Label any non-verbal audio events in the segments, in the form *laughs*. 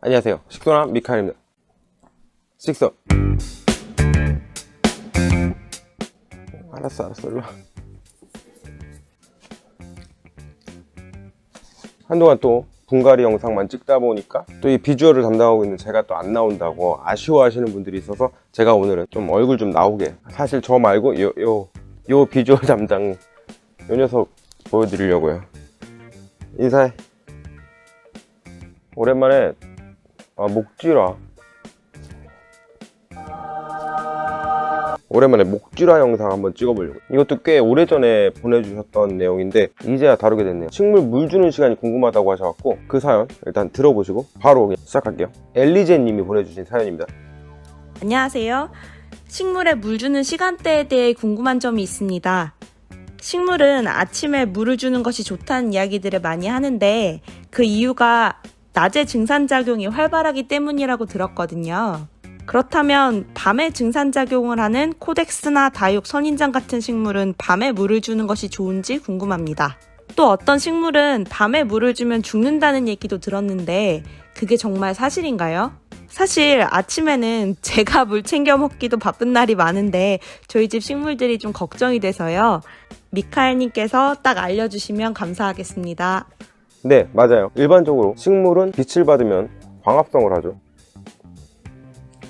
안녕하세요. 식도남 미카엘입니다. 식서. 알았어, 알았어, 일로 와. 한동안 또 분갈이 영상만 찍다 보니까 또 이 비주얼을 담당하고 있는 제가 또 안 나온다고 아쉬워하시는 분들이 있어서 제가 오늘은 좀 얼굴 좀 나오게 사실 저 말고 요, 요, 요 비주얼 *laughs* 담당 요 녀석 보여드리려고요. 인사해. 오랜만에 아, 목쥐라. 오랜만에 목쥐라 영상 한번 찍어보려고. 이것도 꽤 오래전에 보내주셨던 내용인데, 이제야 다루게 됐네요. 식물 물 주는 시간이 궁금하다고 하셔갖고, 그 사연 일단 들어보시고, 바로 시작할게요. 엘리제 님이 보내주신 사연입니다. 안녕하세요. 식물에 물 주는 시간대에 대해 궁금한 점이 있습니다. 식물은 아침에 물을 주는 것이 좋다는 이야기들을 많이 하는데 그 이유가 낮에 증산작용이 활발하기 때문이라고 들었거든요. 그렇다면 밤에 증산작용을 하는 코덱스나 다육, 선인장 같은 식물은 밤에 물을 주는 것이 좋은지 궁금합니다. 또 어떤 식물은 밤에 물을 주면 죽는다는 얘기도 들었는데 그게 정말 사실인가요? 사실 아침에는 *laughs* 제가 물 챙겨 먹기도 바쁜 날이 많은데 저희 집 식물들이 좀 걱정이 돼서요. 미카엘님께서 딱 알려주시면 감사하겠습니다. 네, 맞아요. 일반적으로 식물은 빛을 받으면 광합성을 하죠.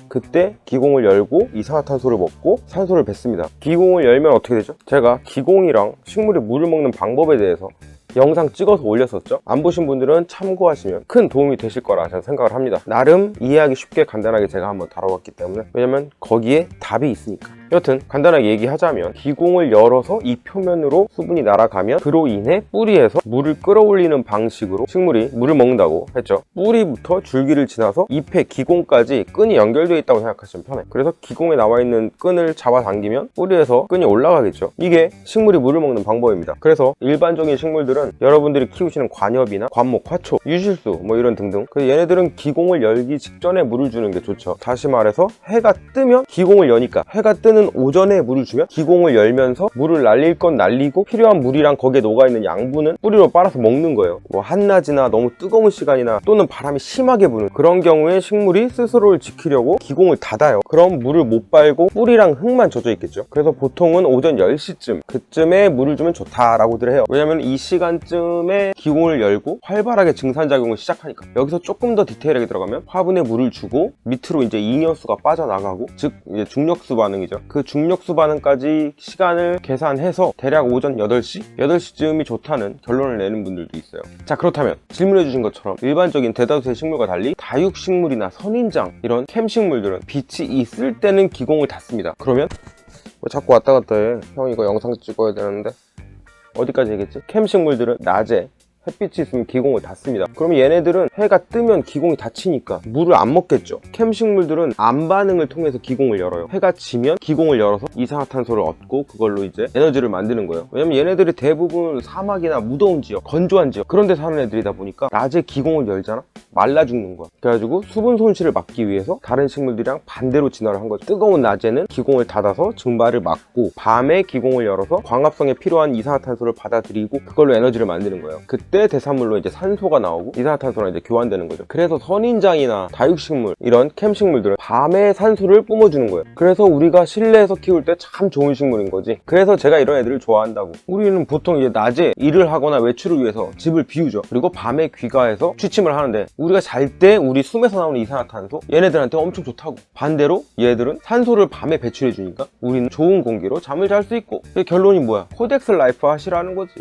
그때 기공을 열고 이산화탄소를 먹고 산소를 뱉습니다. 기공을 열면 어떻게 되죠? 제가 기공이랑 식물이 물을 먹는 방법에 대해서 영상 찍어서 올렸었죠? 안 보신 분들은 참고하시면 큰 도움이 되실 거라 저는 생각을 합니다. 나름 이해하기 쉽게 간단하게 제가 한번 다뤄봤기 때문에 왜냐면 거기에 답이 있으니까. 여튼 간단하게 얘기하자면 기공을 열어서 이 표면으로 수분이 날아가면 그로 인해 뿌리에서 물을 끌어올리는 방식으로 식물이 물을 먹는다고 했죠. 뿌리부터 줄기를 지나서 잎의 기공까지 끈이 연결되어 있다고 생각하시면 편해요. 그래서 기공에 나와 있는 끈을 잡아당기면 뿌리에서 끈이 올라가겠죠. 이게 식물이 물을 먹는 방법입니다. 그래서 일반적인 식물들은 여러분들이 키우시는 관엽이나 관목, 화초, 유실수 뭐 이런 등등 그 얘네들은 기공을 열기 직전에 물을 주는 게 좋죠. 다시 말해서 해가 뜨면 기공을 여니까 해가 뜨는 오전에 물을 주면 기공을 열면서 물을 날릴 건 날리고 필요한 물이랑 거기에 녹아있는 양분은 뿌리로 빨아서 먹는 거예요. 뭐 한낮이나 너무 뜨거운 시간이나 또는 바람이 심하게 부는 그런 경우에 식물이 스스로를 지키려고 기공을 닫아요. 그럼 물을 못 빨고 뿌리랑 흙만 젖어 있겠죠. 그래서 보통은 오전 10시쯤 그쯤에 물을 주면 좋다라고들 해요. 왜냐면 이 시간쯤에 기공을 열고 활발하게 증산작용을 시작하니까 여기서 조금 더 디테일하게 들어가면 화분에 물을 주고 밑으로 이제 잉여수가 빠져나가고 즉 중력수 반응이죠. 그 중력수 반응까지 시간을 계산해서 대략 오전 8시? 8시쯤이 좋다는 결론을 내는 분들도 있어요. 자 그렇다면 질문해 주신 것처럼 일반적인 대다수의 식물과 달리 다육식물이나 선인장 이런 캠식물들은 빛이 있을 때는 기공을 닫습니다. 그러면 왜 자꾸 왔다 갔다 해? 형 이거 영상 찍어야 되는데 어디까지 얘기했지? 캠식물들은 낮에 햇빛이 있으면 기공을 닫습니다. 그러면 얘네들은 해가 뜨면 기공이 닫히니까 물을 안 먹겠죠. 캠식물들은 암 반응을 통해서 기공을 열어요. 해가 지면 기공을 열어서 이산화탄소를 얻고 그걸로 이제 에너지를 만드는 거예요. 왜냐면 얘네들이 대부분 사막이나 무더운 지역, 건조한 지역 그런 데 사는 애들이다 보니까 낮에 기공을 열잖아? 말라 죽는 거야. 그래가지고 수분 손실을 막기 위해서 다른 식물들이랑 반대로 진화를 한 거죠. 뜨거운 낮에는 기공을 닫아서 증발을 막고 밤에 기공을 열어서 광합성에 필요한 이산화탄소를 받아들이고 그걸로 에너지를 만드는 거예요. 그때 대산물로 이제 산소가 나오고 이산화탄소랑 이제 교환되는 거죠. 그래서 선인장이나 다육식물 이런 캠식물들은 밤에 산소를 뿜어주는 거예요. 그래서 우리가 실내에서 키울 때 참 좋은 식물인 거지. 그래서 제가 이런 애들을 좋아한다고. 우리는 보통 이제 낮에 일을 하거나 외출을 위해서 집을 비우죠. 그리고 밤에 귀가해서 취침을 하는데 우리가 잘 때 우리 숨에서 나오는 이산화탄소 얘네들한테 엄청 좋다고. 반대로 얘들은 산소를 밤에 배출해 주니까 우리는 좋은 공기로 잠을 잘 수 있고. 그 결론이 뭐야? 코덱스 라이프 하시라는 거지.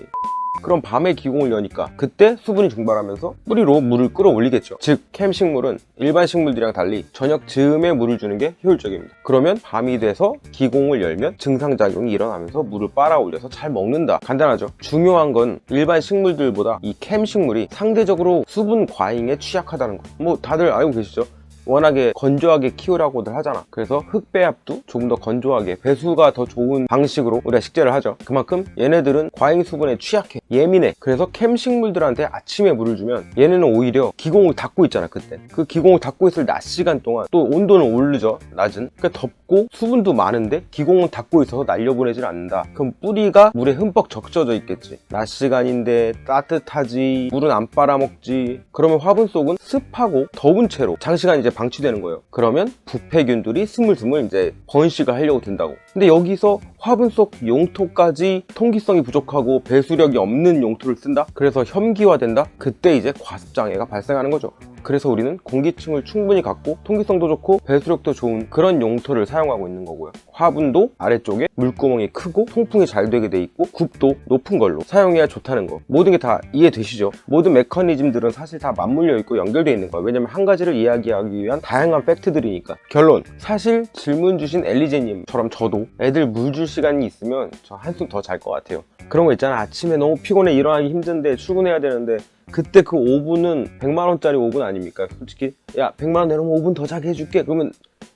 그럼 밤에 기공을 여니까 그때 수분이 증발하면서 뿌리로 물을 끌어올리겠죠. 즉 캠식물은 일반 식물들이랑 달리 저녁 즈음에 물을 주는 게 효율적입니다. 그러면 밤이 돼서 기공을 열면 증상작용이 일어나면서 물을 빨아올려서 잘 먹는다. 간단하죠. 중요한 건 일반 식물들보다 이 캠식물이 상대적으로 수분 과잉에 취약하다는 거. 뭐 다들 알고 계시죠? 워낙에 건조하게 키우라고들 하잖아. 그래서 흙배합도 조금 더 건조하게 배수가 더 좋은 방식으로 우리가 식재를 하죠. 그만큼 얘네들은 과잉 수분에 취약해. 예민해. 그래서 캠 식물들한테 아침에 물을 주면 얘네는 오히려 기공을 닫고 있잖아, 그때. 그 기공을 닫고 있을 낮 시간 동안 또 온도는 오르죠, 낮은. 그러니까 덥고 수분도 많은데 기공은 닫고 있어서 날려보내질 않는다. 그럼 뿌리가 물에 흠뻑 적셔져 있겠지. 낮 시간인데 따뜻하지, 물은 안 빨아먹지. 그러면 화분 속은 습하고 더운 채로 장시간 이제 방치되는 거예요. 그러면 부패균들이 스물스물 이제 번식을 하려고 든다고. 근데 여기서 화분 속 용토까지 통기성이 부족하고 배수력이 없는 용토를 쓴다? 그래서 혐기화된다? 그때 이제 과습장애가 발생하는 거죠. 그래서 우리는 공기층을 충분히 갖고 통기성도 좋고 배수력도 좋은 그런 용토를 사용하고 있는 거고요. 화분도 아래쪽에 물구멍이 크고 통풍이 잘 되게 돼 있고 굽도 높은 걸로 사용해야 좋다는 거. 모든 게 다 이해되시죠? 모든 메커니즘들은 사실 다 맞물려 있고 연결되어 있는 거예요. 왜냐면 한 가지를 이야기하기 위한 다양한 팩트들이니까. 결론. 사실 질문 주신 엘리제님처럼 저도 애들 물 줄 시간이 있으면 저 한숨 더 잘 것 같아요. 그런 거 있잖아. 아침에 너무 피곤해 일어나기 힘든데 출근해야 되는데 그때 그 5분은 100만원짜리 5분 아닙니까? 솔직히, 야, 100만원 내놓으면 5분 더 자게 해줄게. 그러면,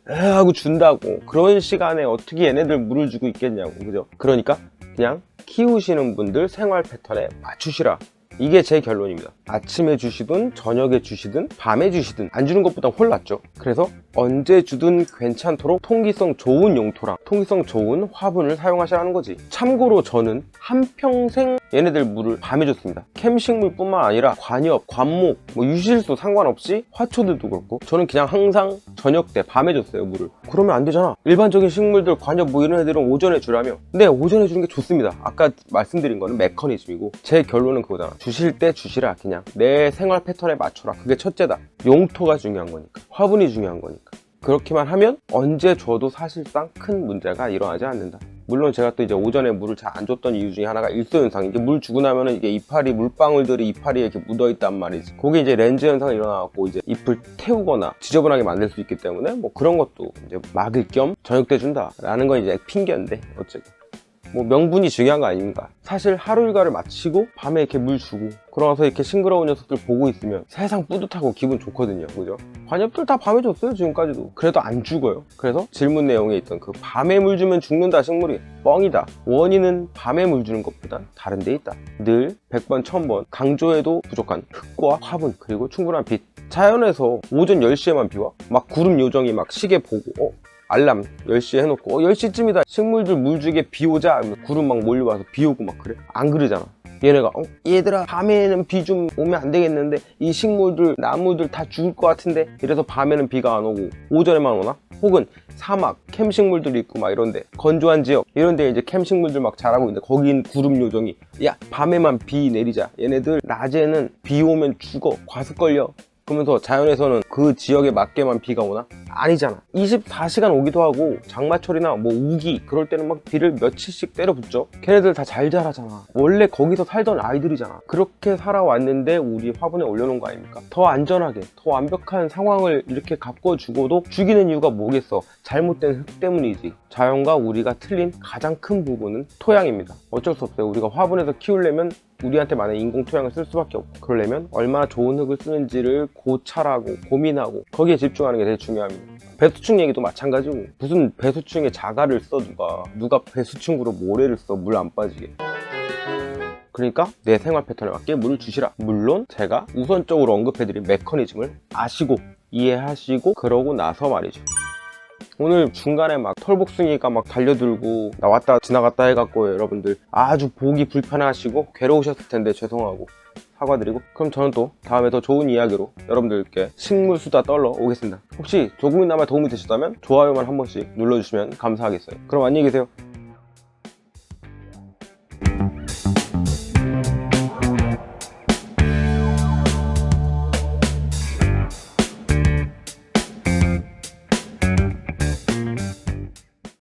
에 하고 준다고. 그런 시간에 어떻게 얘네들 물을 주고 있겠냐고. 그죠? 그러니까, 그냥 키우시는 분들 생활 패턴에 맞추시라. 이게 제 결론입니다. 아침에 주시든, 저녁에 주시든, 밤에 주시든, 안 주는 것보다 훨 낫죠. 그래서 언제 주든 괜찮도록 통기성 좋은 용토랑 통기성 좋은 화분을 사용하시라는 거지. 참고로 저는 한평생 얘네들 물을 밤에 줬습니다. 캠식물뿐만 아니라 관엽, 관목, 뭐 유실수 상관없이 화초들도 그렇고 저는 그냥 항상 저녁 때 밤에 줬어요 물을. 그러면 안 되잖아. 일반적인 식물들 관엽 뭐 이런 애들은 오전에 주라며. 근데 오전에 주는 게 좋습니다. 아까 말씀드린 거는 메커니즘이고 제 결론은 그거잖아. 주실 때 주시라 그냥 내 생활 패턴에 맞춰라. 그게 첫째다. 용토가 중요한 거니까. 화분이 중요한 거니까. 그렇게만 하면 언제 줘도 사실상 큰 문제가 일어나지 않는다. 물론 제가 또 이제 오전에 물을 잘 안 줬던 이유 중에 하나가 일소 현상. 이게 물 주고 나면은 이게 이파리 물방울들이 이파리에 이렇게 묻어 있단 말이지. 그게 이제 렌즈 현상이 일어나갖고 이제 잎을 태우거나 지저분하게 만들 수 있기 때문에 뭐 그런 것도 이제 막을 겸 저녁 때 준다라는 건 이제 핑계인데 어쨌든. 뭐 명분이 중요한 거 아닙니까? 사실 하루 일과를 마치고 밤에 이렇게 물 주고 그러면서 이렇게 싱그러운 녀석들 보고 있으면 세상 뿌듯하고 기분 좋거든요. 그죠? 관엽들 다 밤에 줬어요, 지금까지도. 그래도 안 죽어요. 그래서 질문 내용에 있던 그 밤에 물 주면 죽는다 식물이 뻥이다. 원인은 밤에 물 주는 것보다 다른 데 있다. 늘 100번, 1000번 강조해도 부족한 흙과 화분 그리고 충분한 빛. 자연에서 오전 10시에만 비와? 막 구름 요정이 막 시계 보고 어? 알람 10시에 해놓고 어 10시쯤이다. 식물들 물 주게 비 오자. 구름 막 몰려와서 비 오고 막 그래. 안 그러잖아. 얘네가 어 얘들아 밤에는 비 좀 오면 안 되겠는데 이 식물들 나무들 다 죽을 것 같은데? 이래서 밤에는 비가 안 오고 오전에만 오나? 혹은 사막 캠 식물들이 있고 막 이런데 건조한 지역 이런데 이제 캠 식물들 막 자라고 있는데 거긴 구름 요정이 야 밤에만 비 내리자. 얘네들 낮에는 비 오면 죽어. 과습 걸려 그러면서 자연에서는 그 지역에 맞게만 비가 오나? 아니잖아. 24시간 오기도 하고 장마철이나 뭐 우기 그럴 때는 막 비를 며칠씩 때려 붙죠. 걔네들 다 잘 자라잖아. 원래 거기서 살던 아이들이잖아. 그렇게 살아왔는데 우리 화분에 올려놓은 거 아닙니까? 더 안전하게, 더 완벽한 상황을 이렇게 가꿔주고도 죽이는 이유가 뭐겠어? 잘못된 흙 때문이지. 자연과 우리가 틀린 가장 큰 부분은 토양입니다. 어쩔 수 없어요. 우리가 화분에서 키우려면 우리한테 많은 인공 토양을 쓸 수밖에 없고 그러려면 얼마나 좋은 흙을 쓰는지를 고찰하고 고민하고 거기에 집중하는 게 되게 중요합니다. 배수충 얘기도 마찬가지고 무슨 배수충에 자갈을 써 누가. 누가 배수충으로 모래를 써 물 안 빠지게. 그러니까 내 생활 패턴에 맞게 물을 주시라. 물론 제가 우선적으로 언급해드린 메커니즘을 아시고 이해하시고 그러고 나서 말이죠 오늘 중간에 막 털복숭이가 막 달려들고 나왔다 지나갔다 해갖고 여러분들 아주 보기 불편하시고 괴로우셨을 텐데 죄송하고 사과드리고 그럼 저는 또 다음에 더 좋은 이야기로 여러분들께 식물 수다 떨러 오겠습니다. 혹시 조금이나마 도움이 되셨다면 좋아요만 한 번씩 눌러주시면 감사하겠어요. 그럼 안녕히 계세요